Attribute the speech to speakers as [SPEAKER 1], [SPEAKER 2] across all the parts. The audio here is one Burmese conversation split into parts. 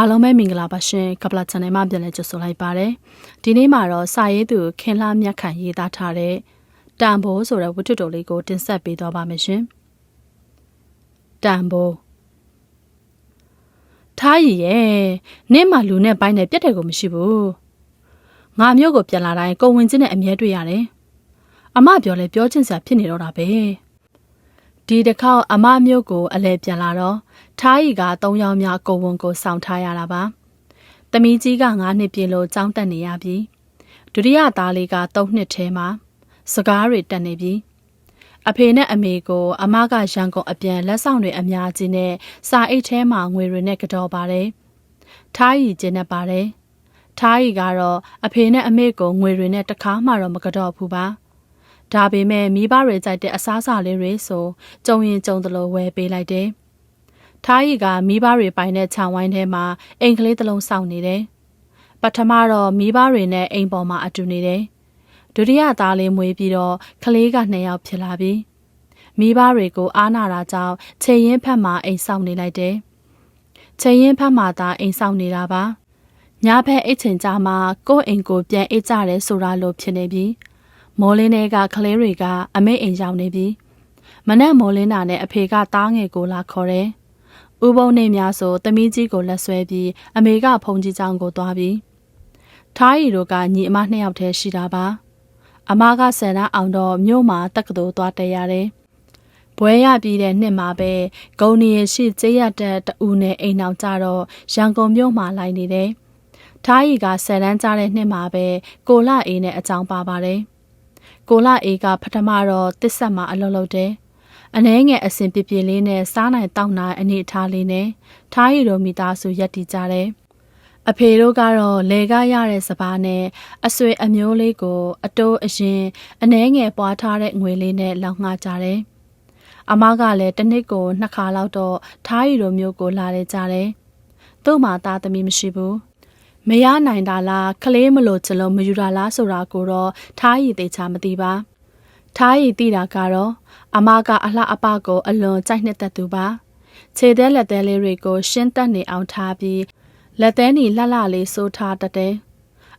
[SPEAKER 1] အားလုံးပဲမင်္ဂလာပါရှင်ကပလာ channel မှာပြန်လည်ကြိုဆိုလိုက်ပါတယ်ဒီနေ့မှာတော့စာရေးသူခင်လှမြတ်ခိုင်ရေးသားထားတဲ့တန်ဖိုးဆိုတဲ့ဝတ္ထုတော်လေးကိုတင်ဆက်ပေးသွားပါမယ်ရှင်တန်ဖိုးထားရည်ရဲ့နင့်မှလူနဲ့ပိုင်းနဲ့ပြက်တယ်ကိုမရှိဘူးငါမျိုးကိုပြန်လာတိုင်းကိုဝင်ချင်းနဲ့အမြဲတွေ့ရတယ်အမပြောလဲပြောချင်စရာဖြစ်နေတော့တာပဲဒီတစ်ခေါက်အမမျိုးကိုအလဲပြန်လာတော့ ထားရီက၃ယောက်များကိုဝန်ကိုဆောင်ထားရတာပါ။တမီးကြီးက9နှစ်ပြည့်လို့ကြောင်းတက်နေရပြီ။ဒုတိယသားလေးက3နှစ်ထဲမှာစကားတွေတက်နေပြီ။အဖေနဲ့အမေကို အမကရန်ကုန်အပြန်လက်ဆောင်တွေအများကြီးနဲ့စာအိတ်ထဲမှာငွေတွေနဲ့ကြော်ပါတယ်။ထားရီကျင်းနေပါတယ်။ထားရီကတော့အဖေနဲ့အမေကိုငွေတွေနဲ့တခါမှတော့မကြော်ဘူးပါ။ဒါပေမဲ့မိဘတွေကြိုက်တဲ့အစားအစာလေးတွေဆိုကြုံရင်ကြုံသလိုဝယ်ပေးလိုက်တယ်။ ထားရီကမိဘတွေပိုင်တဲ့ခြံဝိုင်းထဲမှာအိမ်ကလေးတစ်လုံးစောင့်နေတယ်။ပထမတော့မိဘတွေနဲ့အိမ်ပေါ်မှာအတူနေတယ်။ဒုတိယသားလေးမွေးပြီးတော့ကလေးကနှစ်ယောက်ဖြစ်လာပြီ။မိဘတွေကိုအားနာတာကြောင့်ခြေရင်းဖက်မှာအိမ်ဆောင်နေလိုက်တယ်။ခြေရင်းဖက်မှာသာအိမ်ဆောင်နေတာပါ။ညဖက်အိတ်ချင်ကြမှာကိုယ့်အိမ်ကိုပြန်အိတ်ကြတယ်ဆိုတာလိုဖြစ်နေပြီ။မော်လင်းတွေကကလေးတွေကအမေအိမ်ရောက်နေပြီ။မနက်မော်လင်းတာနဲ့အဖေကတားငယ်ကိုလာခေါ်တယ်။ ဥပုံနေများဆိုသမီးကြီးကိုလက်ဆွဲပြီးအမေကဖုန်ကြီးချောင်းကိုသွားပြီးထားရီတို့ကညီအမနှစ်ယောက်တည်းရှိတာပါအမကဆယ်တန်းအောင်တော့မြို့မှာတက္ကသိုလ်သွားတက်ရတယ်ဘွဲရပြီးတဲ့နှစ်မှာပဲဂုံနီရရှိကျေးရတဲ့တူနဲ့အိမ်အောင်ကြတော့ရန်ကုန်မြို့မှာလိုက်နေတယ်ထားရီကဆယ်တန်းကြားတဲ့နှစ်မှာပဲကိုလာအေးနဲ့အကြောင်းပါပါတယ်ကိုလာအေးကပထမတော့တစ်ဆက်မှာအလုပ်လုပ်တယ် အနှဲငယ်အစဉ်ပြပြလေးနဲ့စားနိုင်တောက်နိုင်အနေထားလေးနဲ့ထားရီတို့မိသားစုရက်တည်ကြတယ်။အဖေတို့ကတော့လေကားရတဲ့စပားနဲ့အဆွေအမျိုးလေးကို အတိုးအရင်အနှဲငယ်ပွားထားတဲ့ငွေလေးနဲ့လောက်ငှကြတယ်။အမကလည်းတစ်နှစ်ကိုနှစ်ခါလောက်တော့ထားရီတို့မျိုးကိုလာရကြတယ်။သူ့မှာသားသမီးမရှိဘူး။မရနိုင်တာလားကလေးမလို့ချလုံးမယူတာလားဆိုတာကိုတော့ထားရီသေးချာမသိပါ။ထားရည်တိတာကတော့ အမကအလှအပကိုအလွန်ကြိုက်နှစ်သက်သူပါခြေသေးလက်သေးလေးတွေကိုရှင်းတက်နေအောင်ထားပြီးလက်သေးနီလှလှလေးစိုးထားတတ်တယ်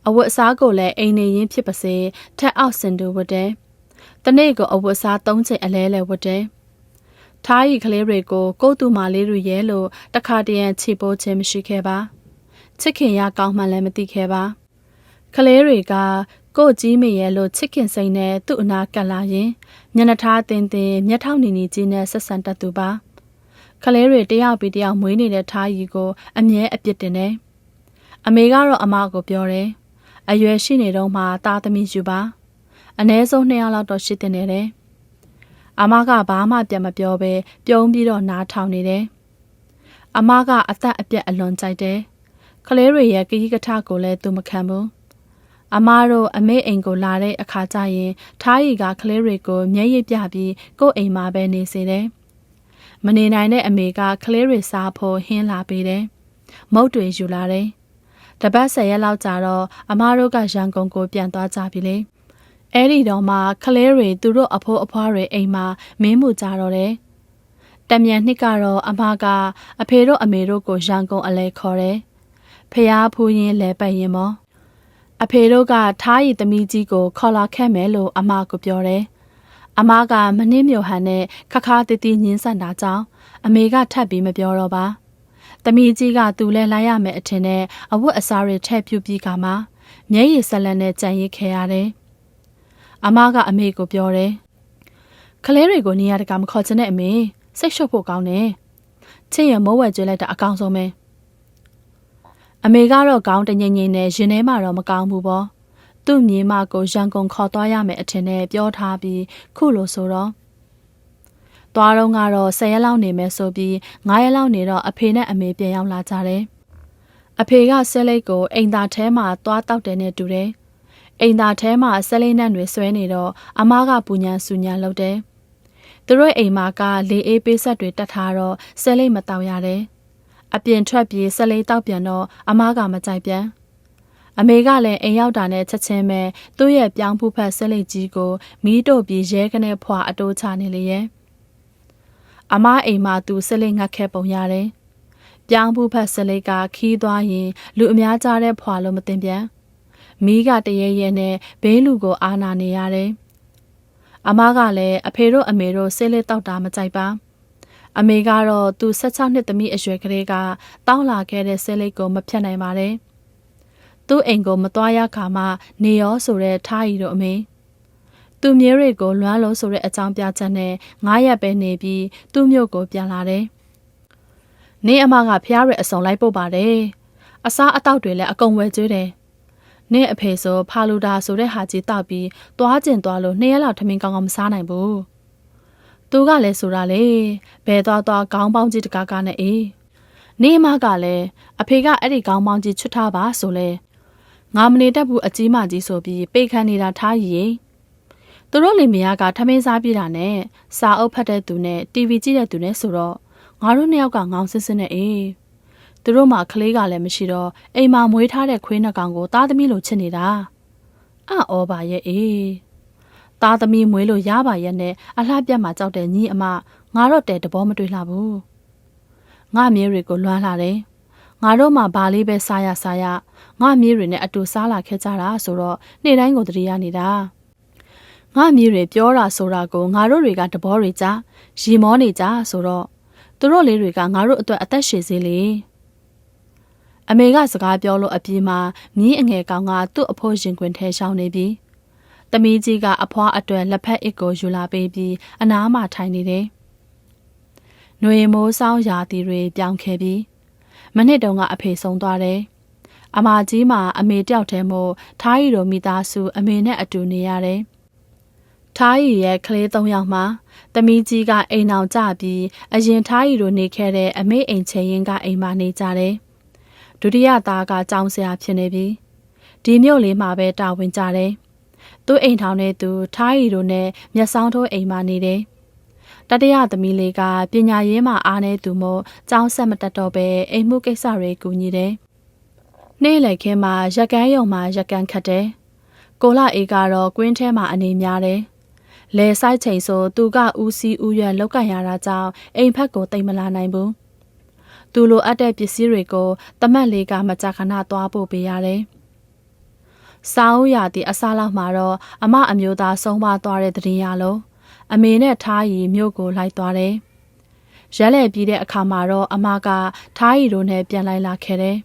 [SPEAKER 1] အဝတ်အစားကိုလည်းအိမ်နေရင်းဖြစ်ပါစေထက်အောက်စင်တူဝတ်တယ်တနေ့ကိုအဝတ်အစား၃ချိန်အလဲလဲဝတ်တယ်ထားရီကလေးတွေကိုကိုတူမာလေးတွေရဲလို့တခါတရံချီပိုးခြင်းမရှိခဲ့ပါချစ်ခင်ရကောင်းမှလည်းမသိခဲ့ပါကလေးတွေကကိုကြီးမေရဲ့လို့ချစ်ခင်စိန်နဲ့သူ့အနာကပ်လာရင် ညနေထားတင်တင်မျက်ထောက်နီနီကြီးနဲ့ဆက်ဆံတတ်သူပါကလေးတွေတယောက်ပြီးတယောက်မွေးနေတဲ့ထားရီကို အမြဲအပြစ်တင်တယ်အမေကတော့အမကိုပြောတယ်အရွယ်ရှိနေတော့မှသားသမီးယူပါအ ਨੇ ဆုံးနှစ်ယောက်လောက်တော့ရှိတင်နေတယ်အမကဘာမှပြန်မပြောဘဲပြုံးပြီးတော့နားထောင်နေတယ်အမကအသက်အပြက်အလွန်ကြိုက်တယ်ကလေးတွေရဲ့ကကြီးကထကိုလည်းသူမခံဘူး အမားတို့အမေအိမ်ကိုလာတဲ့အခါကျရင်ထားရီကကလေးတွေကိုမျက်ရည်ပြပြီးကိုယ့်အိမ်မှာပဲနေစေတယ်။မနေနိုင်တဲ့အမေကကလေးတွေစားဖို့ဟင်းလာပေးတယ်။မုတ်တွေယူလာတယ်။တပတ်ဆယ်ရက်လောက်ကြာတော့အမားတို့ကရန်ကုန်ကိုပြန်သွားကြပြီလေ။အဲ့ဒီတော့မှကလေးတွေသူတို့အဖိုးအဖွားတွေအိမ်မှာမင်းမှုကြတော့တယ်။တမြန်နှစ်ကတော့အမကအဖေတို့အမေတို့ကိုရန်ကုန်အလဲခေါ်တယ်။ဖះဖူးရင်လဲပတ်ရင်မော အဖေတို့ကထားရည်သမီးကြီးကိုခေါ်လာခဲ့မယ်လို့အမကပြောတယ်။အမကမနှင်းမြုံဟန်နဲ့ခခားတီတီညင်းဆန်တာကြောင့်အမေကထပ်ပြီးမပြောတော့ပါ။သမီးကြီးကသူလဲလိုက်ရမယ်အထင်နဲ့အဝတ်အစားတွေထည့်ပြူပြီးကမှမျက်ရည်ဆက်လက်နဲ့ကြံရစ်ခဲ့ရတယ်။အမကအမေကိုပြောတယ်။ကလေးတွေကိုနေရာတကာမခေါ်ချင်တဲ့အမေစိတ်ရှုပ်ဖို့ကောင်းတယ်။ချင်းရမိုးဝဲကျွေးလိုက်တာအကောင်ဆုံးပဲ။ အမေကတော့ကောင်းတငိမ့်ငိမ့်နဲ့ရင်ထဲမှာတော့မကောင်းဘူးပေါ့သူ့မြေမကိုရန်ကုန်ခေါ်သွားရမယ်အထင်နဲ့ပြောထားပြီးခုလိုဆိုတော့သွားတော့ကတော့10ရက်လောက်နေမယ်ဆိုပြီး9ရက်လောက်နေတော့အဖေနဲ့အမေပြန်ရောက်လာကြတယ်အဖေကဆဲလိတ်ကိုအိမ်သာထဲမှာသွားတောက်တယ်နဲ့တူတယ်အိမ်သာထဲမှာဆဲလိတ်နဲ့တွေဆွဲနေတော့အမားကပူညာဆူညာလုပ်တယ်သူတို့အိမ်မှာကလေအေးပေးဆက်တွေတတ်ထားတော့ဆဲလိတ်မတောက်ရတယ် အပြင်ထွက်ပြေးဆက်လေးတောက်ပြန်တော့အမားကမကြိုက်ပြန်အမေကလည်းအိမ်ရောက်တာနဲ့ချက်ချင်းပဲသူ့ရဲ့ပြောင်းဖူးဖက်ဆက်လေးကြီးကိုမီးတို့ပြီးရဲကနေဖွာအတိုးချနေလေရဲ့အမအိမ်မှာသူဆက်လေးငတ်ခဲ့ပုံရတယ်ပြောင်းဘူးဖက်စလိတ်ကခီးသွားရင်လူအများကြားတဲ့ဖွာလို့မတင်ပြန်မီးကတရေရဲနဲ့ဘေးလူကိုအာနာနေရတယ်အမကလည်းအဖေတို့အမေတို့ဆေးလေးတောက်တာမကြိုက်ပါ အမေကတော့သူ16နှစ်သမီးအရွယ်ကလေးကတောင်းလာခဲ့တဲ့ဆေးလိတ်ကိုမဖြတ်နိုင်ပါတယ်သူ့အိမ်ကိုမသွားရခါမှနေရောဆိုတဲ့ထားရီတို့အမေသူမြေးတွေကိုလွမ်းလို့ဆိုတဲ့အကြောင်းပြချက်နဲ့ငားရက်ပဲနေပြီးသူ့မြို့ကိုပြန်လာတယ်။နေအမကဖျားရအစုံလိုက်ပို့ပါတယ်။အစားအသောက်တွေလည်းအကုန်ဝယ်ကျွေးတယ်။နေအဖေဆိုဖာလူဒါဆိုတဲ့ဟာကြီးတောက်ပြီးသွားကျင်သွားလို့နှစ်ရက်လောက်ထမင်းကောင်းကောင်းမစားနိုင်ဘူး။ သူကလည်းဆိုတာလေဘယ်သွားသွားခေါင်းပေါင်းကြီးတကားကားနဲ့အေး။နေအမကလည်းအဖေကအဲ့ဒီခေါင်းပေါင်းကြီးချွတ်ထားပါဆိုလဲငါမနေတတ်ဘူးအကြီးမကြီးဆိုပြီးပိတ်ခတ်နေတာထားရည်သူတို့လင်မယားကထမင်းစားပြတာနဲ့စာအုပ်ဖတ်တဲ့သူနဲ့ TV ကြည့်တဲ့သူနဲ့ဆိုတော့ငါတို့နှစ်ယောက်ကငောင်းဆစ်ဆစ်နဲ့အေးသူတို့မှကလေးကလည်းမရှိတော့အိမ်မှာမွေးထားတဲ့ခွေးနှကောင်ကိုသားသမီးလိုချစ်နေတာအော်ပါရဲ့အေး သားသမီးမွေးလို့ရပါရဲ့နဲ့အလှပြတ်မှကြောက်တဲ့ညီအမငါတော့တဲတဘောမတွေ့လှဘူးငါမြေးတွေကိုလွှမ်းလာတယ်ငါတို့မှဘာလေးပဲစားရစားရငါမြေးတွေနဲ့အတူစားလာခဲ့ကြတာဆိုတော့နေ့တိုင်းကိုတတိယနေတာငါမြေးတွေပြောတာဆိုတာကိုငါတို့တွေကတဘောတွေကြားရီမောနေကြဆိုတော့သူတို့လေးတွေကငါတို့အတွက်အသက်ရှည်စေလေအမေကစကားပြောလို့အပြေးမှာမြင်းအငယ်ကောင်ကသူ့အဖိုးရင်ခွင်ထဲရှောင်းနေပြီ တမီးကြီးကအဖွားအတွက်လက်ဖက်အစ်ကိုယူလာပေးပြီးအနားမှာထိုင်နေတယ်။နှွေမိုးဆောင်ရာသီတွေပြောင်းခဲ့ပြီးမနစ်တုန်းကအဖေဆုံးသွားတယ်။အမကြီးမှာအမေတယောက်တည်းမို့ထားရီတို့မိသားစုအမေနဲ့အတူနေရတယ်။ထားရီရဲ့ကလေး၃ယောက်မှာတမီးကြီးကအိမ်အောင်ကြပြီးအရင်ထားရီတို့နေခဲ့တဲ့အမေအိမ်ချင်ရင်ကအိမ်မှာနေကြတယ်။ဒုတိယသားကကြောင်းဆရာဖြစ်နေပြီ။ဒီမြို့လေးမှာပဲတာဝန်ကြတယ်။ သူ့အိမ်ထောင်နဲ့သူထားရီတို့နဲ့မျက်စောင်းထိုးအိမ်မှာနေတယ်။တတရသမီးလေးကပညာရေးမှာအားနေသူမို့ကျောင်းဆက်မတက်တော့ပဲအိမ်မှုကိစ္စတွေကူညီတယ်။နေ့လည်ခင်းမှာရက်ကန်းယုံမှာရက်ကန်းခတ်တယ်။ကိုလာအေးကတော့ကွင်းထဲမှာအနေများတယ်။လဲဆိုင်ချိန်ဆိုသူကဦးစီးဦးရွက်လောက်ကန်ရတာကြောင့်အိမ်ဖက်ကိုတိတ်မလာနိုင်ဘူး။သူလိုအပ်တဲ့ပစ္စည်းတွေကိုတမက်လေးကမကြာခဏသွားပို့ပေးရတယ်။ စောင်းရသည့်အစားလောက်မှာတော့အမအမျိုးသားဆုံးပါသွားတဲ့တရင်ရလုံးအမေနဲ့ထားရီမြို့ကိုလိုက်သွားတယ်။ရက်လက်ပြီးတဲ့အခါမှာတော့အမကထားရီတို့နဲ့ပြန်လိုက်လာခဲ့တယ်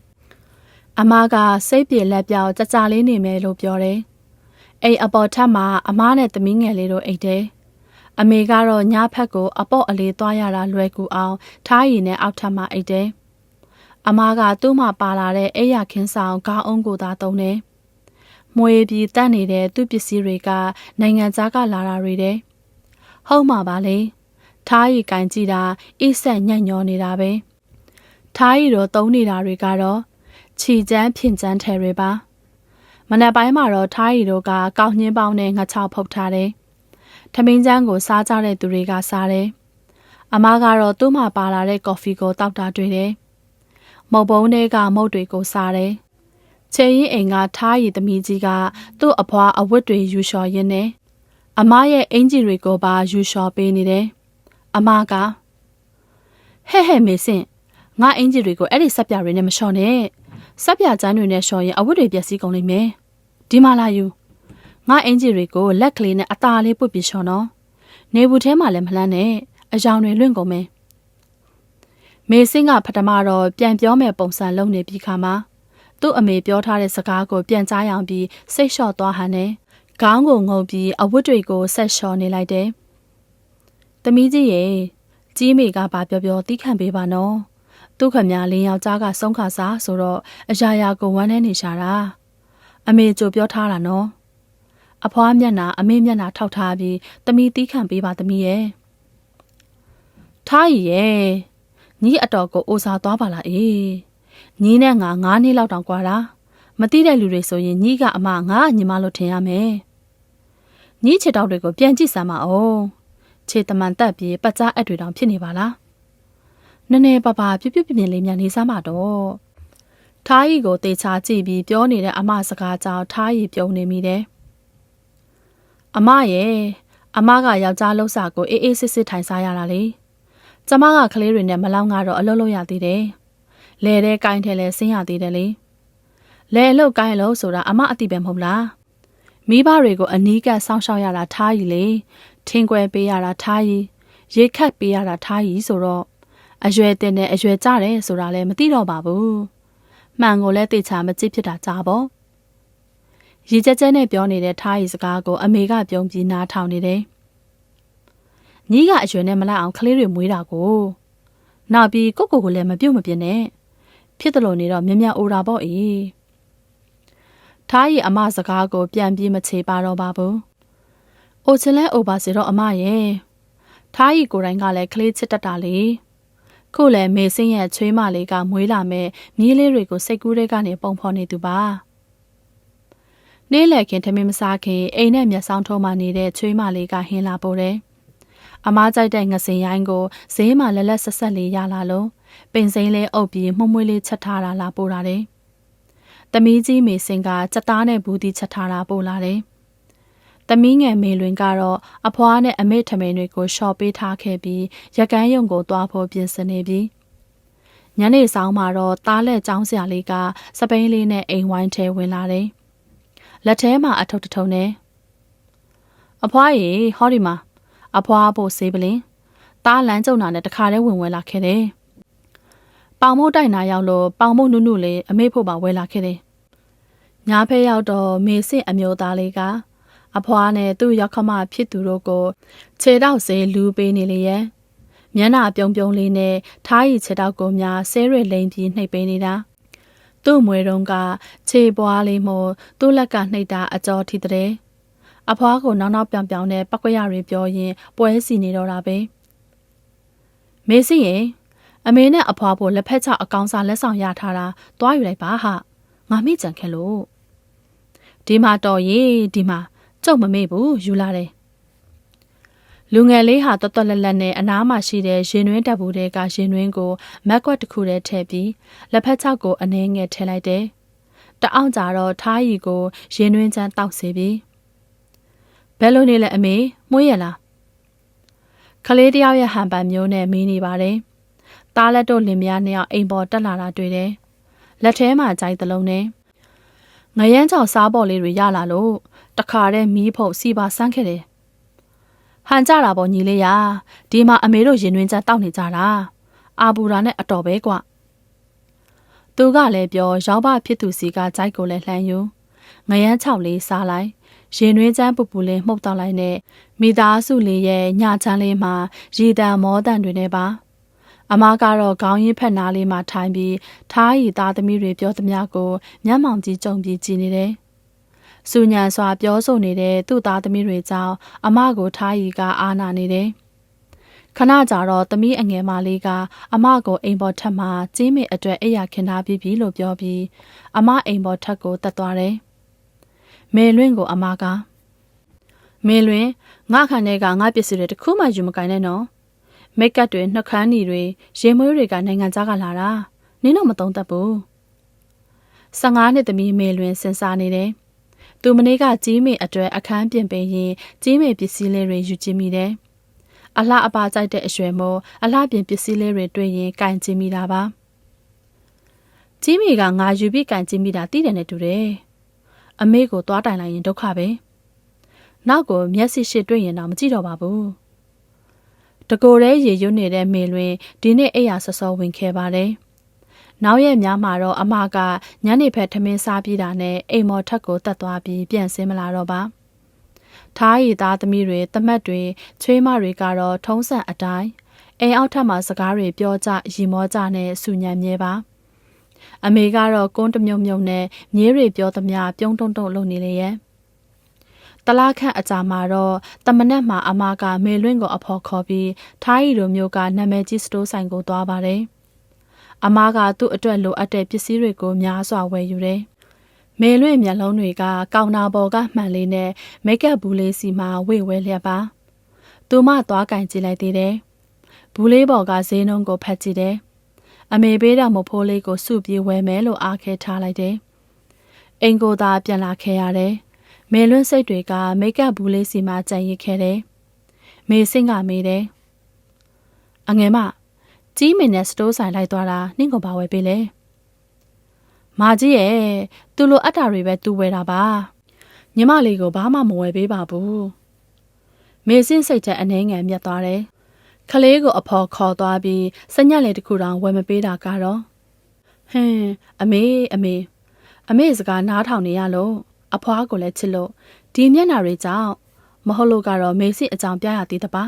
[SPEAKER 1] ။အမကစိတ်ပြေလက်ပြောက်ကြကြလေးနေမယ်လို့ပြောတယ်။အိမ်အပေါ်ထပ်မှာအမနဲ့သမီးငယ်လေးတို့အိတ်တယ်။အမေကတော့ညဖက်ကိုအပေါ့အလေးသွားရတာလွယ်ကူအောင်ထားရီနဲ့အောက်ထပ်မှာအိတ်တယ်။အမကသူ့မှာပါလာတဲ့အိယာခင်းဆောင်ခေါင်းအုံးကိုသာတုံးတယ်။ မွေပြီးတတ်နေတဲ့သူ့ပစ္စည်းတွေက နိုင်ငံသားကလာတာတွေတဲ့။ဟုတ်မှာပါလေထားရီကင်ကြည့်တာအိဆက်ညံ့ညောနေတာပဲထားရီတော့တုံးနေတာတွေကတော့ခြီချမ်းဖြင့်ချမ်းထဲတွေပါမနက်ပိုင်းမှာတော့ထားရီတို့ကကောက်ညင်းပေါင်းနဲ့ငါချောက်ဖုတ်ထားတယ်ထမင်းချမ်းကိုစားကြတဲ့သူတွေကစားတယ်အမကတော့သူ့မှာပါလာတဲ့ကော်ဖီကိုတောက်တာတွေ့တယ်မုတ်ပုံးတွေကမုတ်တွေကိုစားတယ် ချေရင်အိမ်ကထားရီသမီးကြီးကသူ့အဖွားအဝတ်တွေယူလျှော်ရင်းနဲ့အမရဲ့အင်ဂျီတွေကိုပါယူလျှော်ပေးနေတယ်။အမကဟဲ့ဟဲ့မေစင်ငါအင်ဂျီတွေကိုအဲ့ဒီဆက်ပြတွေနဲ့မလျှော်နဲ့။ဆက်ပြချမ်းတွေနဲ့လျှော်ရင်အဝတ်တွေပျက်စီးကုန်လိမ့်မယ်။ဒီမှာလာယူငါအင်ဂျီတွေကိုလက်ကလေးနဲ့အသားလေးပုတ်ပြီးလျှော်နော်။နေဘူးထဲမှာလည်းမလှမ်းနဲ့အယောင်တွေလွင့်ကုန်မယ်။မေစင်းကပထမတော့ပြန်ပြောမယ်ပုံစံလုပ်နေပြီးခါမှာ သူ့အမေပြောထားတဲ့စကားကိုပြန်ကြားရအောင်ပြီးစိတ်လျှော့သွားဟန်နဲ့ခေါင်းကိုငုံပြီးအဝတ်တွေကိုဆက်လျှော်နေလိုက်တယ်။သမီးကြီးရဲ့ကြီးမိကဘာပြောပြောတီးခံပေးပါနော်။သူ့ခမလင်းယောက်ျားကဆုံးခါစားဆိုတော့အရာရာကိုဝမ်းထဲနေရှာတာ။အမေကြိုပြောထားတာနော်။အဖွားမျက်နှာအမေမျက်နှာထောက်ထားပြီးသမီးတီးခံပေးပါသမီးရဲ့။ထားရည်ရဲ့ညီအတော်ကိုအိုစာသွားပါလားအေး။ ညီနဲ့ငါ9နှစ်လောက်တောင်ကွာတာမသိတဲ့လူတွေဆိုရင်ညီကအမငါညီမလို့ထင်ရမယ်ညီခြေတောက်တွေကိုပြန်ကြည့်စမ်းပါဦးခြေတမန်တက်ပြီးပကြားအက်တွေတောင်ဖြစ်နေပါလားနည်းနည်းပါပါပြပြပြပြလေးမြန်နေစမ်းပါတော့ထားရီကိုတေချာကြည့်ပြီးပြောနေတဲ့အမစကားကြောင့်ထားရီပြုံးနေမိတယ်အမရဲ့အမကယောက်ျားလုံးစာကိုအေးအေးစစ်စစ်ထိုင်စားရတာလေကျမကကလေးတွေနဲ့မလောင်ကတော့အလုပ်လုပ်ရသေးတယ်။ လဲတဲ့ကိုင်းထဲလဲဆင်းရသေးတယ်လေလဲအလုတ်ကိုင်းလို့ဆိုတာအမအတိပဲမဟုတ်လားမိဘတွေကိုအနီးကပ်စောင့်ရှောက်ရတာထားရည်လေထင်းခွဲပေးရတာထားရည်ရေခတ်ပေးရတာထားရည်ဆိုတော့အရွယ်တင်နဲ့အရွယ်ကြတယ်ဆိုတာလည်းမသိတော့ပါဘူးမှန်ကိုလည်းသိချာမကြည့်ဖြစ်တာကြားပေါ့ရေကြက်ကြက်နဲ့ပြောနေတဲ့ထားရည်စကားကိုအမေကပြုံးပြီးနားထောင်နေတယ်ညီကအရွယ်နဲ့မလိုက်အောင်ကလေးတွေမွေးတာကိုနောက်ပြီးကိုကိုကိုလည်းမပြုတ်မပြင်းနဲ့ ဖြစ်တယ်လို့နေတော့မြမြအိုတာပေါ့အေးထားရီအမစကားကို ပြန်ပြီးမချေပါတော့ပါဘူးအိုချင်လဲအိုပါစီတော့အမရဲ့ထားရီကိုယ်တိုင်ကလည်းကလေးချစ်တတ်တာလေခုလည်းမေစင်းရဲ့ချွေးမလေးကမွေးလာမဲ့မြေးလေးတွေကိုစိတ်ကူးတဲ့ကနေပုံဖော်နေသူပါနေ့လည်ခင်ထမင်းမစားခင်အိမ်နဲ့မျက်စောင်းထုံးမှနေတဲ့ချွေးမလေးကဟင်းလာပို့တယ်အမားကြိုက်တဲ့ငစင်ရိုင်းကိုဈေးမှာလက်လက်ဆက်ဆက်လေးရလာလို့ ပင်စိမ်းလေးအုပ်ပြီးမှုံမွေးလေးချက်ထားတာလာပို့လာတယ်။တမီးကြီးမေစင်ကစက်သားနဲ့ဘူးတီချက်ထားတာပို့လာတယ်။တမီးငယ်မေလွင်ကတော့အဖွားနဲ့အမေထမင်းတွေကိုရှော့ပေးထားခဲ့ပြီးရကန်းယုံကိုသွားဖို့ပြင်ဆင်နေပြီ။ညနေဆောင်မှာတော့တားလက်ចောင်းဆရာလေးကစပိန်လေးနဲ့အိမ်ဝိုင်းထဲဝင်လာတယ်။လက်ထဲမှာအထုပ်တထုံနဲ့အဖွားရေဟောဒီမှာအဖွားဖို့ဆေးပလင်တားလန်းကြုံတာနဲ့တခါတည်းဝင်ဝဲလာခဲ့တယ်။ ပေါင်မို့တိုက်နာရောက်လို့ပေါင်မို့နုနုလေးအမေဖို့ပါဝဲလာခဲ့တယ်။ညာဖဲရောက်တော့မေစစ်အမျိုးသားလေးကအဖွားနဲ့သူ့ရောက်ခမဖြစ်သူတို့ကိုခြေတောက်စေလူပေးနေလေရဲ့မျက်နှာပြုံပြုံလေးနဲ့ထားရီခြေတောက်ကိုများဆဲရွေလိန်ပြီးနှိပ်ပေးနေတာသူ့မွေတုံးကခြေပွားလေးမို့သူ့လက်ကနှိပ်တာအကျော်ထီတဲ့အဖွားကိုနောက်နောက်ပြောင်ပြောင်နဲ့ပကွက်ရတွေပြောရင်ပွဲစီနေတော့တာပဲမေစီရင် အမေနဲ့အဖွားဖို့လက်ဖက်ချအကောင်စားလက်ဆောင်ရထားတာတွားယူလိုက်ပါဟာငါမိကြံခဲ့လို့ဒီမှာတော်ရေဒီမှာကြုံမမေ့ဘူးယူလာတယ်လူငယ်လေးဟာတော်တော်လက်လက်နဲ့အနားမှာရှိတဲ့ရင်နှွင်းတပ်ဘူးတဲ့ကရင်နှွင်းကိုမက်ကွက်တစ်ခုတည်းထည့်ပြီးလက်ဖက်ချောက်ကိုအနှဲငယ်ထည့်လိုက်တယ်။တအောင်ကြတော့ထားရီကိုရင်နှွင်းချမ်းတောက်စေပြီးဘယ်လိုနေလဲအမေမွေးရလားခလေးတယောက်ရဲ့ဟန်ပန်မျိုးနဲ့မင်းနေပါတယ် သားလက်တို့လင်မယားနှစ်ယောက်အိမ်ပေါ်တက်လာတာတွေ့တယ်လက်ထဲမှာကြိုက်သလုံးနဲ့ငရမ်းချောင်စားပေါ်လေးတွေရလာလို့တခါတည်းမီးဖုတ်စီပါဆန်းခဲ့တယ်ဟန်ကြတာပေါ့ညီလေးရဒီမှာအမေတို့ရင်တွင်ကြတောက်နေကြတာအာဘူရာနဲ့အတော်ပဲကွသူကလည်းပြောရောက်ဘဖြစ်သူစီကကြိုက်ကိုလည်းလှမ်းယူငရမ်းချောင်လေးစားလိုက်ရင်နှွေးချမ်းပူပူလေးမှုတ်တော့လိုက်နဲ့မိသားစုလေးရဲ့ညချမ်းလေးမှာရေတံမောတန်တွေနဲ့ပါ အမကတော့ခေါင်းရင်းဖက်နားလေးမှာထိုင်ပြီးထားရီသားသမီးတွေပြောသမျှကိုမျက်မှောင်ကြီးကြုံပြီးကြည်နေတယ်။စူညံစွာပြောဆိုနေတဲ့သူ့သားသမီးတွေကြောင့်အမကိုထားရီကအာနာနေတယ်။ခဏကြာတော့သမီးအငယ်မလေးကအမကိုအိမ်ပေါ်ထက်မှကြီးမေအတွက်အိယာခင်ထားပြီးပြီလို့ပြောပြီးအမအိမ်ပေါ်ထက်ကိုတက်သွားတယ်။မေလွင်ကိုအမကမေလွင်ငါခန့်တဲ့ကငါပစ္စည်းတွေတခုမှယူမကင်နဲ့နော် မိတ်ကပ်တွေနှက်ခမ်းနီတွေရေမွေးတွေကနိုင်ငံခြားကလာတာနင်းတော့မသုံးတတ်ဘူး15နှစ်သမီးမေလွင်စဉ်းစားနေတယ်သူမနေ့ကကြီးမေအတွက်အခန်းပြင်ပေးရင်ကြီးမေပစ္စည်းလေးတွေယူကြည့်မိတယ်အလှအပါကြိုက်တဲ့အရွယ်မို့အလှပြင်ပစ္စည်းလေးတွေတွေ့ရင်ကင်ကြည့်မိတာပါကြီးမေကငါယူပြီးကင်ကြည့်မိတာသိတယ်နဲ့တူတယ်အမေကိုသွားတိုင်လိုက်ရင်ဒုက္ခပဲနောက်ကိုမျက်စိရှိတွေ့ရင်တော့မကြည့်တော့ပါဘူး တကိုယ်တည်းရေရွတ်နေတဲ့မေလွင်ဒီနေ့အိယာဆော့ဆော့ဝင်ခဲ့ပါတယ်နောက်ရက်များမှာတော့အမကညနေဖက်ထမင်းစားပြီးတာနဲ့အိမ်မော်ထက်ကိုတက်သွားပြီးပြန်ဆင်းမလာတော့ပါထားရီသားသမီးတွေတမတ်တွေချွေးမတွေကတော့ထုံးစံအတိုင်းအိမ်အောက်ထပ်မှာစကားတွေပြောကြရီမောကြနဲ့ဆူညံမြဲပါအမေကတော့ကုန်းတမြုံမြုံနဲ့မြဲတွေပြောသမျှပြုံးတုံတုံလုပ်နေလေရဲ့ တလားခန့်အကြာမှာတော့တမနက်မှာအမကမေလွင့်ကိုအဖော်ခေါ်ပြီးထားရီလိုမျိုးကနာမည်ကြီးစတိုးဆိုင်ကိုသွားပါတယ်အမကသူ့အတွက်လိုအပ်တဲ့ပစ္စည်းတွေကိုများစွာဝယ်ယူတယ်မေလွင့်မျက်လုံးတွေကကောင်နာပေါ်ကမှန်လေးနဲ့မိတ်ကပ်ဘူးလေးစီမှာဝေဝဲလျက်ပါသူမသွားကင်ကြည့်လိုက်သေးတယ်ဘူးလေးပေါ်ကဈေးနှုန်းကိုဖတ်ကြည့်တယ်အမေပေးတဲ့မဖိုးလေးကိုစုပြေးဝယ်မယ်လို့အားခဲထားလိုက်တယ်။အိမ်ကိုသာပြန်လာခဲ့ရတယ်။ မေလွန်းစိတ်တွေကမိတ်ကပ်ဘူးလေးစီမှာကြံရစ်ခဲ့တယ်။မေစင်းကမေးတယ်။အငယ်မကြီးမင်းနဲ့စတိုးဆိုင်လိုက်သွားတာနင့်ကဘာဝယ်ပေးလဲမာကြီးရဲ့သူ့လိုအပ်တာတွေပဲသူဝယ်တာပါညီမလေးကိုဘာမှမဝယ်ပေးပါဘူးမေစင်းစိတ်ချက်အနှဲငယ်မြတ်သွားတယ်ခလေးကိုအဖော်ခေါ်သွားပြီးစညက်လေးတစ်ခုတောင်ဝယ်မပေးတာကတော့ဟင်းအမေအမေအမေစကားနားထောင်နေရလို့ အဖွားကိုလည်းချစ်လို့ဒီမျက်နှာတွေကြောင့်မဟုတ်လို့ကတော့မေစစ်အကြောင်းပြရသေးတပါ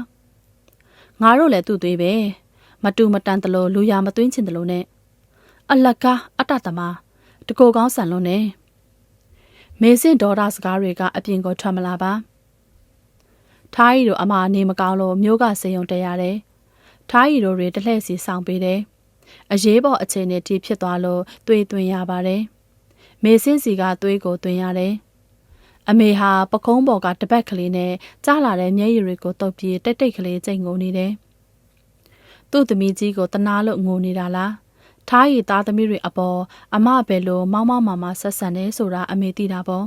[SPEAKER 1] ငါတို့လည်းသူ့သွေးပဲမတူမတန်တလို့လူရမသွင်းချင်တလို့နဲ့အလကားအတတမတကိုကောင်းဆန်လို့နဲ့မေစစ်ဒေါ်တာစကားတွေကအပြင်ကိုထွက်မလာပါထားရီတို့အမအနေမကောင်းလို့မျိုးကစေယုံတက်ရတယ်ထားရီတို့တွေတလှည့်စီဆောင်ပေးတယ်အရေးပေါ်အခြေအနေတိဖြစ်သွားလို့သွေးသွင်းရပါတယ် မေစင်းစီကသွေးကိုသွင်းရတယ်အမေဟာပကုံးပေါ်ကတပတ်ကလေးနဲ့ကြားလာတဲ့မျက်ရည်တွေကိုတုပ်ပြီးတိတ်တိတ်ကလေးကြိတ်ငိုနေတယ်။သူ့သမီးကြီးကိုတနာလို့ငိုနေတာလား။ထားရည်သားသမီးတွေအပေါ်အမပဲလို့မောင်းမောင်းမာမာဆက်ဆံနေဆိုတာအမေသိတာပေါ့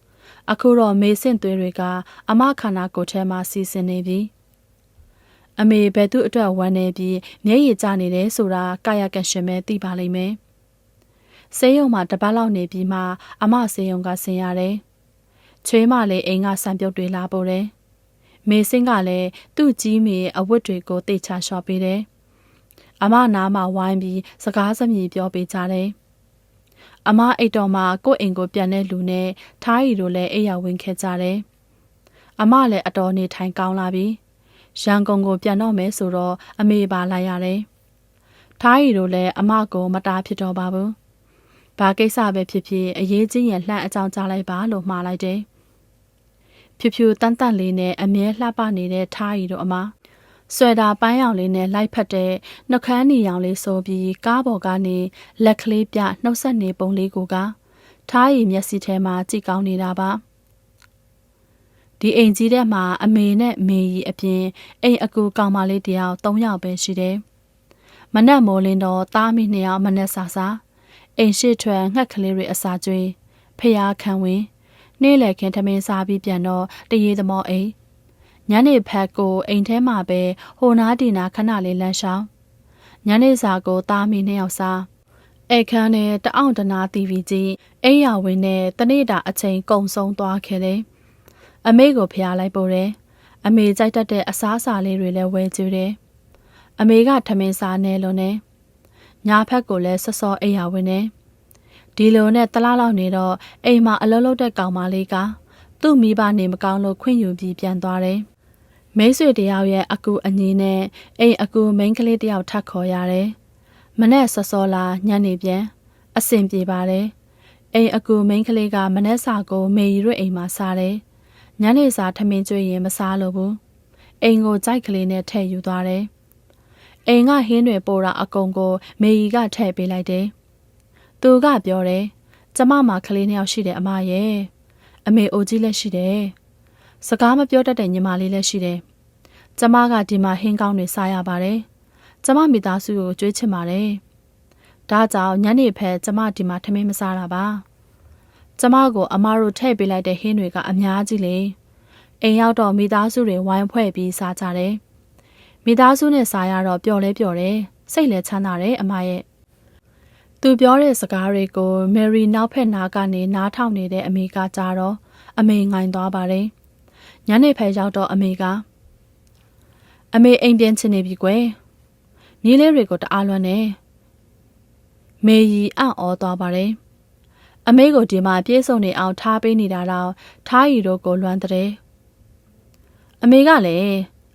[SPEAKER 1] ။အခုတော့မေဆင့်သွေးတွေကအမခန္ဓာကိုယ်ထဲမှာစီစဉ်နေပြီ။အမေဘယ်သူအတွက်ဝမ်းနေပြီးမျက်ရည်ကျနေတယ်ဆိုတာကာယကံရှင်ပဲသိပါလိမ့်မယ်။ ဆေးရုံမှာတပတ်လောက်နေပြီးမှအမဆေးရုံကဆင်းရတယ်။ချွေးမလည်းအိမ်ကဆံပြုတ်တွေလာပို့တယ်။မေစင်းကလည်းသူ့ကြီးမေအဝတ်တွေကိုတေချာလျှော့ပေးတယ်။အမနားမှာဝိုင်းပြီးစကားစမြည်ပြောပေးကြတယ်။အမအိတ်တော်မှာကိုယ့်အိမ်ကိုပြန်တဲ့လူနဲ့ထားရီတို့လည်းအိပ်ရဝင်ခဲ့ကြတယ်။အမလည်းအတော်နေထိုင်ကောင်းလာပြီ။ရန်ကုန်ကိုပြန်တော့မယ်ဆိုတော့အမေပါလိုက်ရတယ်။ထားရီတို့လည်းအမကိုမတားဖြစ်တော့ပါဘူး။ ဘာကိစ္စပဲဖြစ်ဖြစ်အရေးကြီးရင်လှမ်းအကြောင်းကြားလိုက်ပါလို့မှားလိုက်တယ်။ဖြူဖြူတန်းတန့်လေးနဲ့အမြဲလှပနေတဲ့ထားရီတို့အမဆွဲတာပန်းရောင်လေးနဲ့လိုက်ဖက်တဲ့နှခမ်းနီရောင်လေးဆိုပြီးကားပေါ်ကနေလက်ကလေးပြနှုတ်ဆက်နေပုံလေးကိုကထားရီမျက်စိထဲမှာကြည့်ကောင်းနေတာပါဒီအိမ်ကြီးထဲမှာအမေနဲ့မေကြီးအပြင်အိမ်အကူကောင်မလေးတယောက်၃ယောက်ပဲရှိတယ်မနက်မိုးလင်းတော့တားမိနှစ်ယောက်မနက်စာစာ အိမ်ရှိထွက်ငှက်ကလေးတွေအစာကျွေးဖျားခံဝင်နေ့လည်ခင်းထမင်းစားပြီးပြန်တော့တရေသမောအိမ်ညနေဖက်ကိုအိမ်ထဲမှာပဲဟိုနားဒီနာခဏလေးလမ်းရှောင်းညနေစာကိုသားမိနှစ်ယောက်စားအခန်းနဲ့တအောင်တနာတီဗီကြီးအိမ်ရဝင်နဲ့တနေ့တာအချိန်ကုံဆုံးသွားခဲ့တယ်အမေကိုဖျားလိုက်ပို့တယ်အမေကြိုက်တတ်တဲ့အစားအစာလေးတွေလည်းဝယ်ကျွတယ်အမေကထမင်းစားနေလို့နဲ့ ညာဖက်ကိုလည်းစောစောအိမ်ရဝင်နေဒီလိုနဲ့တလားလောက်နေတော့အိမ်မှာအလုံးလုံးတဲ့ကောင်မလေးကသူ့မိဘနေမကောင်းလို့ခွင့်ယူပြီးပြန်သွားတယ်။မိတ်ဆွေတယောက်ရဲ့အကူအညီနဲ့အိမ်အကူမိန်းကလေးတယောက်ထပ်ခေါ်ရတယ်။မနဲ့စောစောလာညနေပြန်အဆင်ပြေပါတယ်။အိမ်အကူမိန်းကလေးကမနဲ့စာကိုမေရီရွတ်အိမ်မှာစားတယ်။ညနေစာထမင်းကျွေးရင်မစားလို့ဘူး။အိမ်ကိုကြိုက်ကလေးနဲ့ထည့်ယူသွားတယ်။ အိမ်ကဟင်းတွေပို့တာအကုန်ကို မေရီကထည့်ပေးလိုက်တယ်။သူကပြောတယ်ကျမမှာကလေးနှစ်ယောက်ရှိတယ်အမရဲ့အမေအိုကြီးလည်းရှိတယ်စကားမပြောတတ်တဲ့ညီမလေးလည်းရှိတယ်ကျမကဒီမှာဟင်းကောင်းတွေစားရပါတယ်ကျမမိသားစုကိုကြွေးချင်ပါတယ်ဒါကြောင့်ညနေဖက်ကျမဒီမှာထမင်းမစားတာပါကျမကိုအမတို့ထည့်ပေးလိုက်တဲ့ဟင်းတွေကအများကြီးလေအိမ်ရောက်တော့မိသားစုတွေဝိုင်းဖွဲ့ပြီးစားကြတယ် မိသားစုနဲ့စားရတော့ပျော်လဲပျော်တယ်စိတ်လည်းချမ်းသာတယ်အမရဲ့သူပြောတဲ့စကားတွေကိုမယ်ရီနောက်ဖက်နားကနေနားထောင်နေတဲ့အမေကကြတော့အမေငိုင်သွားပါတယ်။ညနေဖက်ရောက်တော့အမေကအမေအိမ်ပြန်ချင်နေပြီကွယ်။မြေးလေးတွေကိုတအားလွမ်းနေ။မေရီအံ့ဩသွားပါတယ်။အမေကိုဒီမှာပြေးဆုံနေအောင်ထားပေးနေတာတော့ထားရီတို့ကိုလွမ်းတဲ့အမေကလည်း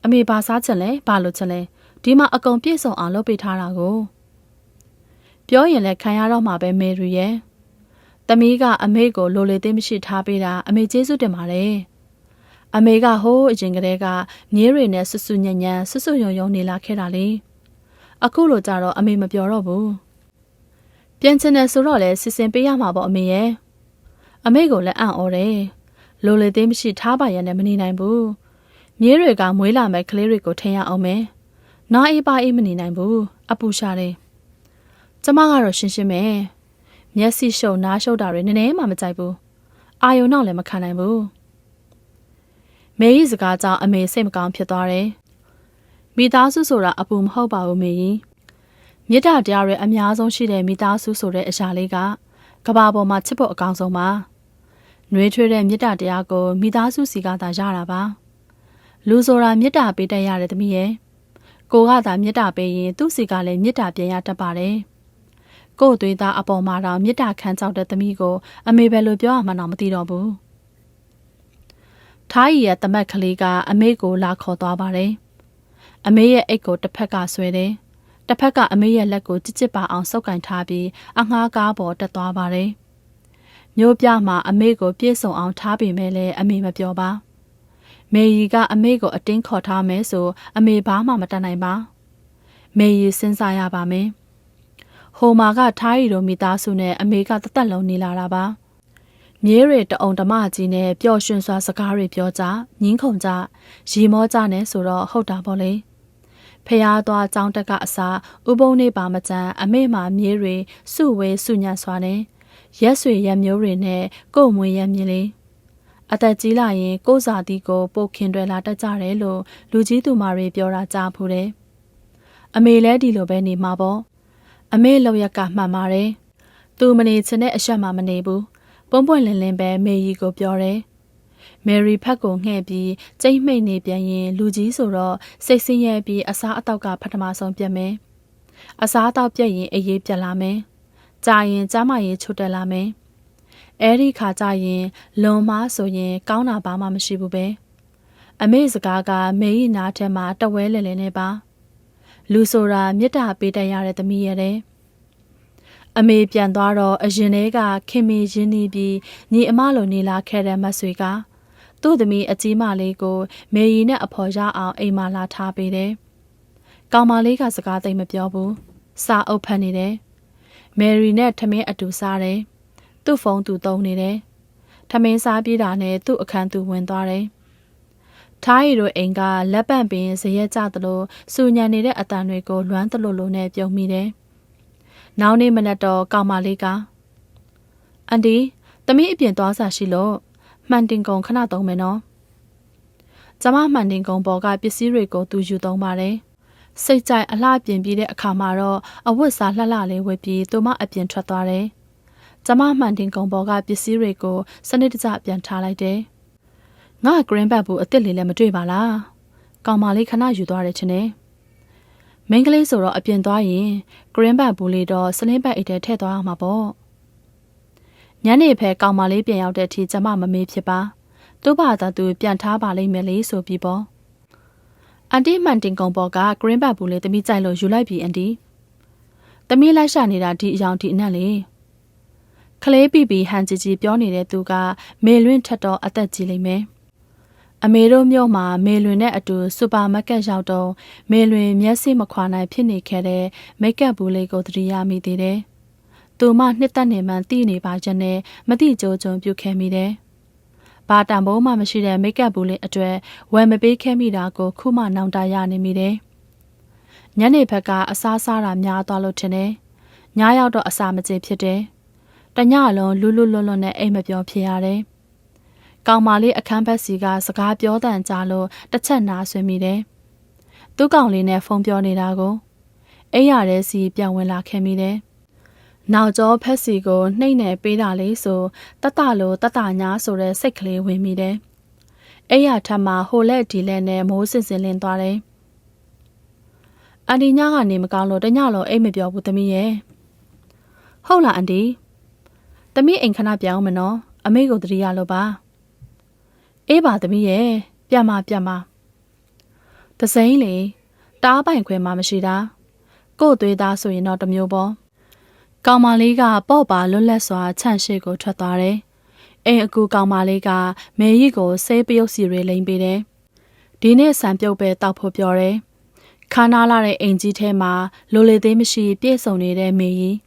[SPEAKER 1] အမေဘာစားချင်လဲဘာလို့ချင်လဲဒီမှာအကုန်ပြေးဆုံအောင်လုပ်ပေးထားတာကို။ပြောရင်လည်းခံရတော့မှာပဲမေရီရဲ့။သမီးကအမေကိုလိုလေသိမရှိထားပေးတာအမေကျေးဇူးတင်ပါတယ်။အမေကဟိုးအရင်ကတည်းကမြေးတွေနဲ့ဆွဆွညံ့ညံ့ဆွဆွယုံယုံနေလာခဲ့တာလေ။အခုလိုကြတော့အမေမပြောတော့ဘူး။ပြန်ချင်တယ်ဆိုတော့လေစစ်စင်ပေးရမှာပေါ့အမေရဲ့။အမေကိုလည်းအံ့ဩတယ်။လိုလေသိမရှိထားပါရနဲ့မနေနိုင်ဘူး။ မြေးတွေကမွေးလာမဲ့ကလေးတွေကိုထင်ရအောင်မယ်။နားအေးပါအေးမနေနိုင်ဘူး။အပူရှာတယ်။ကျမကတော့ရှင်းရှင်းပဲမျက်စိရှုံနားရှုပ်တာတွေနည်းနည်းမှမကြိုက်ဘူးအာယုံနောက်လည်းမခံနိုင်ဘူးမေကြီးစကားကြောင့်အမေစိတ်မကောင်းဖြစ်သွားတယ်မိသားစုဆိုတာအပူမဟုတ်ပါဘူးမေကြီးမေတ္တာတရားတွေအများဆုံးရှိတဲ့မိသားစုဆိုတဲ့အရာလေးကကဘာပေါ်မှာချစ်ဖို့အကောင်းဆုံးပါ။နှွေးထွေးတဲ့မေတ္တာတရားကိုမိသားစုစီကသာရတာပါ။ လူဆိုတာမေတ္တာပေးတတ်ရတဲ့သမီးရဲ့ကိုကသာမေတ္တာပေးရင်သူ့စီကလည်းမေတ္တာပြန်ရတတ်ပါတယ်။ကို့သွေးသားအပေါ်မှာတော့မေတ္တာခံကြောက်တဲ့သမီးကိုအမေပဲလို့ပြောရမှတော့မသိတော့ဘူး။ထားရီရဲ့တမက်ကလေးကအမေကိုလာခေါ်သွားပါတယ်။အမေရဲ့အိတ်ကိုတစ်ဖက်ကဆွဲတယ်။တစ်ဖက်ကအမေရဲ့လက်ကိုကြစ်ကြစ်ပါအောင်ဆုပ်ကင်ထားပြီးအငှားကားပေါ်တက်သွားပါတယ်။မျိုးပြမှာအမေကိုပြေဆုံအောင်ထားပေမဲ့လည်းအမေမပြောပါ။ မေရီကအမေကိုအတင်းခေါ်ထားမယ်ဆိုအမေဘာမှမတတ်နိုင်ပါ။မေရီစဉ်းစားရပါမယ်။ဟိုမာကထားရီတို့မိသားစုနဲ့အမေကတသက်လုံးနေလာတာပါ။မြေးရတအုံဓမ္မကြီးနဲ့ပျော်ရွှင်စွာစကားတွေပြောကြညင်းခုန်ကြရီမောကြနဲ့ဆိုတော့ဟုတ်တာပေါ့လေ။ဖះသွားចောင်းတက်ကအစာဥပုံနေပါမကြမ်းအမေမှမြေးတွေစုဝဲစုညံ့စွာနဲ့ရက်ဆွေရက်မျိုးတွေနဲ့ကို့မွေရက်မြင်လေး အသက်ကြီးလာရင်ကိုစာတီကိုပို့ခင်တွယ်လာတတ်ကြတယ်လို့လူကြီးသူမတွေပြောတာကြားဖူးတယ်အမေလည်းဒီလိုပဲနေမှာပေါ့အမေလောက်ရကမှတ်ပါတယ်သူမနေချင်တဲ့အဆက်မှမနေဘူးပုံပွင့်လင်းလင်းပဲမေရီကိုပြောတယ်မယ်ရီဖက်ကိုငှဲ့ပြီးကျိတ်မိတ်နေပြန်ရင်လူကြီးဆိုတော့စိတ်ဆင်းရဲပြီးအစားအသောက်ကပထမဆုံးပြတ်မယ်။အစားအသောက်ပြတ်ရင်အေးရေးပြတ်လာမယ်။ကြာရင်ကျမရေးချိုတက်လာမယ်။ အဲဒီခါကျရင်လွန်မားဆိုရင် ကောင်းတာဘာမှမရှိဘူးပဲ။အမေစကားကမေကြီးနားထဲမှာတဝဲလဲလဲနေပါ။လူဆိုတာမေတ္တာပေးတတ်ရတဲ့သမီးရဲ့အမေပြန်သွားတော့အရင်တည်းကခင်မင်းရင်းနှီးပြီးညီအမလိုနေလာခဲ့တဲ့မဆွေကသူ့သမီးအကြီးမလေးကိုမေရီနဲ့အဖော်ရအောင်အိမ်မှာလာထားပေးတယ်။ကောင်မလေးကစကားသိမ့်မပြောဘူး။စာအုပ်ဖတ်နေတယ်။မယ်ရီနဲ့ထမင်းအတူစားတယ်။ သူ့ဖုန်းသူသုံးနေတယ်။ထမင်းစားပြေးတာနဲ့သူ့အခန်းသူဝင်သွားတယ်။ထားရီတို့အိမ်ကလက်ပန့်ပင်ဇရက်ကြသလိုစူညံနေတဲ့အတန်တွေကိုလွမ်းတလို့လို့နဲ့ပြုံးမိတယ်။နောက်နေ့မနက်တော့ကောင်မလေးကအန်ဒီသမီးအပြင်သွားစားရှိလို့မှန်တင်ကုန်ခဏသုံးမယ်နော်။ကျမမှန်တင်ကုန်ပေါ်ကပစ္စည်းတွေကိုသူယူသုံးပါတယ်။စိတ်ကြိုက်အလှပြင်ပြီးတဲ့အခါမှာတော့အဝတ်စားလှလှလေးဝတ်ပြီးသူမအပြင်ထွက်သွားတယ်။ ကျမမှန်တင်ကုန်ပေါ်ကပစ္စည်းတွေကိုစနစ်တကျပြန်ထားလိုက်တယ်။ငါဂရင်းဘတ်ဘူးအစ်စ်လေးလည်းမတွေ့ပါလား။ကောင်မလေးခဏယူသွားတယ်ချင်းနဲ့။မိန်းကလေးဆိုတော့အပြင်သွားရင်ဂရင်းဘတ်ဘူးလေးတော့စလင်းဘတ်အိတ်ထဲထည့်သွားအောင်မှာပေါ့။ညနေဖဲကောင်မလေးပြန်ရောက်တဲ့အထိကျမမမေးဖြစ်ပါသူ့ဘာသာသူပြန်ထားပါလိမ့်မယ်လေဆိုပြီးပေါ့အန်တီမှန်တင်ကုံပေါ်ကဂရင်းဘတ်ဘူးလေးတမိကြိုက်လို့ယူလိုက်ပြီအန်တီတမိလိုက်ရှာနေတာဒီအယောင်ဒီအနက်လေ ခလေးပြီပြီဟန်ကြီးကြီးပြောနေတဲ့သူကမေလွင့်ထက်တော့အသက်ကြီးလိမ့်မယ်အမေတို့မြို့မှာမေလွင်နဲ့အတူစူပါမားကတ်ရောက်တော့မေလွင်မျက်စိမခွာနိုင်ဖြစ်နေခဲ့တဲ့မိတ်ကပ်ဘူးလေးကိုသတိရမိသေးတယ်။သူမနှစ်သက်နေမှန်သိနေပါချက်နဲ့မတိကြိုးကြုံပြုတ်ခဲ့မိတယ်။ဘာတံပိုးမှမရှိတဲ့မိတ်ကပ်ဘူးလေးအတွက်ဝယ်မပေးခဲ့မိတာကိုခုမှနောင်တရနေမိတယ်။ညနေဘက်ကအစားစားတာများသွားလို့ထင်တယ်။ညရောက်တော့အစာမကြေဖြစ်တယ်။ တညလုံးလူလူလွတ်လွတ်နဲ့အိမ်မပြောဖြစ်ရတယ်။ကောင်မလေးအခန်းဘက်စီကစကားပြောတန်ကြလို့တစ်ချက်နားဆွေမိတယ်။သူ့ကောင်လေးနဲ့ဖုန်းပြောနေတာကိုအိမ်ရတဲ့စီပြန်ဝင်လာခဲ့မိတယ်နောက်ကျောဖက်စီကိုနှိမ့်နယ်ပေးတာလေးဆိုတတလိုတတညာဆိုတဲ့စိတ်ကလေးဝင်မိတယ်။အဲ့ရထက်မှဟိုလက်ဒီလက်နဲ့မိုးစင်စင်လင်းသွားတယ်။အန်ဒီညကနေမကောင်းလို့တညလုံးအိတ်မပြောဘူးသမီးရဲ့။ဟုတ်လားအန်ဒီ။ သမီးအိမ်ခဏပြောင်းမနော်။အမေကိုတတိယလို့ပါ။အေးပါသမီးရဲ့။ပြန်မပြန်မ။တစိမ့်လေတားပိုင်ခွဲမှမရှိတာ။ကို့သွေးသားဆိုရင်တော့တမျိုးပေါ့။ကောင်မလေးကပေါ့ပါလွတ်လပ်စွာခြန့်ရှိကိုထွက်သွားတယ်။အိမ်အကူကောင်မလေးကမေရီကိုဆေးပယုတ်စီတွေလိမ့်ပေးတယ်။ဒီနေ့ဆံပြုတ်ပဲတောက်ဖို့ပြောတယ်။ခါနာလာတဲ့အိမ်ကြီးထဲမှာလိုလေသေးမရှိ ပြည့်စုံနေတဲ့မေရီ။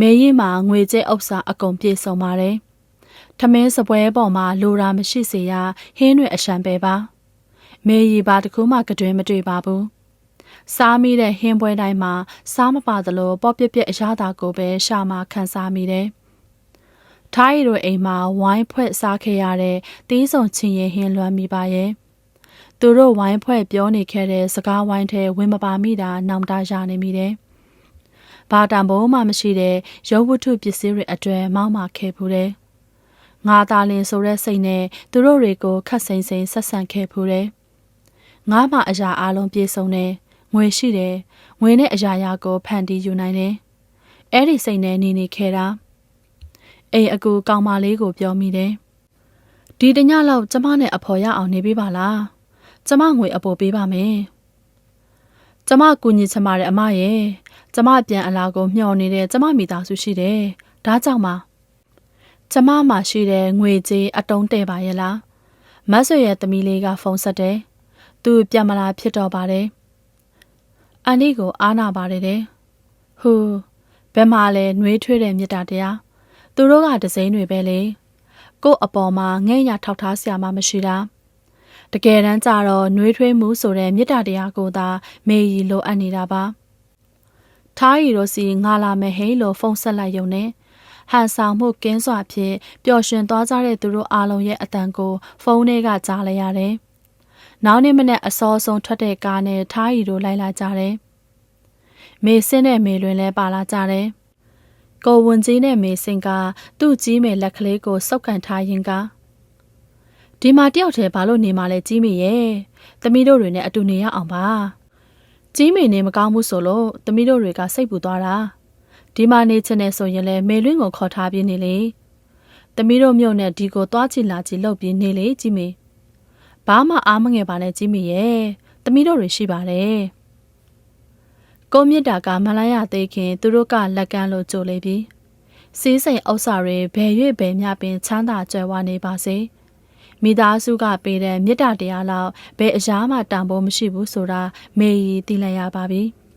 [SPEAKER 1] မေရီမှာငွေကျဲဥစ္စာအကုန်ပြည့်စုံပါတယ်။ထမင်းစပွဲပေါ်မှာလိုရာမရှိစေရဟင်းတွေအရှံပဲပါ။မေရီဘာတခုမှကတွင်မတွေ့ပါဘူး။စားမိတဲ့ဟင်းပွဲတိုင်းမှာစားမပါသလိုပေါ့ပြက်ပြက်အရသာကိုပဲရှာမှခံစားမိတယ်။ထားရီတို့အိမ်မှာဝိုင်းဖွဲ့စားခဲ့ရတဲ့တီးစုံချင်းရင်ဟင်းလွမ်းမိပါရဲ့။သူတို့ဝိုင်းဖွဲ့ပြောနေခဲ့တဲ့စကားဝိုင်းထဲဝင်မပါမိတာနောင်တရနေမိတယ်။ ဘာတံဘုံမှမရှိတဲ့ရုပ်ဝတ္ထုပစ္စည်းတွေအတွက်မောင်းမာခဲ့ဖူးတယ်။ငါသားလင်ဆိုတဲ့စိတ်နဲ့သူတို့တွေကိုခတ်စိမ့်စိမ့်ဆက်ဆံခဲ့ဖူးတယ်။ငါမှအရာအလုံးပြေဆုံးတယ်။ငွေရှိတယ်။ငွေနဲ့အရာရာကိုဖန်တီးယူနိုင်တယ်။အဲ့ဒီစိတ်နဲ့နေနေခဲ့တာ။အိမ်အကူကောင်မလေးကိုပြောမိတယ်။ဒီတညလောက်ကျမနဲ့အဖော်ရအောင်နေပေးပါလား။ကျမငွေအပေါ်ပေးပါမယ်။ ကျမကူညီချင်ပါတယ်အမရဲ့ကျမပြန်အလာကိုမျှော်နေတဲ့ကျမမိသားစုရှိတယ်။ဒါကြောင့်ပါကျမမှရှိတဲ့ငွေကြေးအတုံးတဲ့ပါရဲ့လား။မတ်ဆွေရဲ့သမီးလေးကဖုန်းဆက်တယ်။သူပြန်မလာဖြစ်တော့ပါတယ်။အန်ဒီကိုအားနာပါတယ်တဲ့။ဟူဘယ်မှာလဲနှွေးထွေးတဲ့မြတ်တာတရား။သူတို့ကဒစိမ့်တွေပဲလေ။ကို့အပေါ်မှာငဲ့ရထောက်ထားစရာမှမရှိတာ။ တကယ်တမ်းကျတော့နှွေးထွေးမှုဆိုတဲ့မြတ်တာတရားကိုသာမေရီလိုအပ်နေတာပါ။ထားရီတို့စီငါလာမယ်ဟိလို့ဖုန်းဆက်လိုက်ရုံနဲ့ဟန်ဆောင်မှုကင်းစွာဖြင့်ပျော်ရွှင်သွားကြတဲ့သူတို့အားလုံးရဲ့အတန်ကိုဖုန်းထဲကကြားလိုက်ရတယ်။နောက်နေ့မနေ့အစောဆုံးထွက်တဲ့ကားနဲ့ထားရီတို့လိုက်လာကြတယ်။မေစင်းနဲ့မေလွင်လည်းပါလာကြတယ်။ကိုဝန်ကြီးနဲ့မေစင်ကသူ့ကြီးမေလက်ကလေးကိုစုပ်ကန်ထားရင်က ဒီမှာတယောက်တည်းဘာလို့နေမှလဲကြီးမေရဲ့။သမီးတို့တွေနဲ့အတူနေရအောင်ပါ။ကြီးမေနေမကောင်းဘူးဆိုလို့သမီးတို့တွေကစိတ်ပူသွားတာ။ဒီမှာနေချင်နေဆိုရင်လည်းမေလွင်းကိုခေါ်ထားပြနေလေ။သမီးတို့မြို့နဲ့ဒီကိုသွားချင်လာချင်လုပ်ပြနေလေကြီးမေ။ဘာမှအားမငယ်ပါနဲ့ကြီးမေရဲ့။သမီးတို့တွေရှိပါတယ်။ကိုမြင့်တာကမလာရသေးခင်သူတို့ကလက်ကမ်းလို့ကြိုလေပြီ။စီးစိမ်ဥစ္စာတွေဘယ်၍ဘယ်မျှပင်ချမ်းသာကြွယ်ဝနေပါစေ။ မိသားစုကပေးတဲ့မေတ္တာတရားလောက်ဘယ်အရာမှတန်ဖိုးမရှိဘူးဆိုတာမေရီသိလိုက်ရပါပြီ။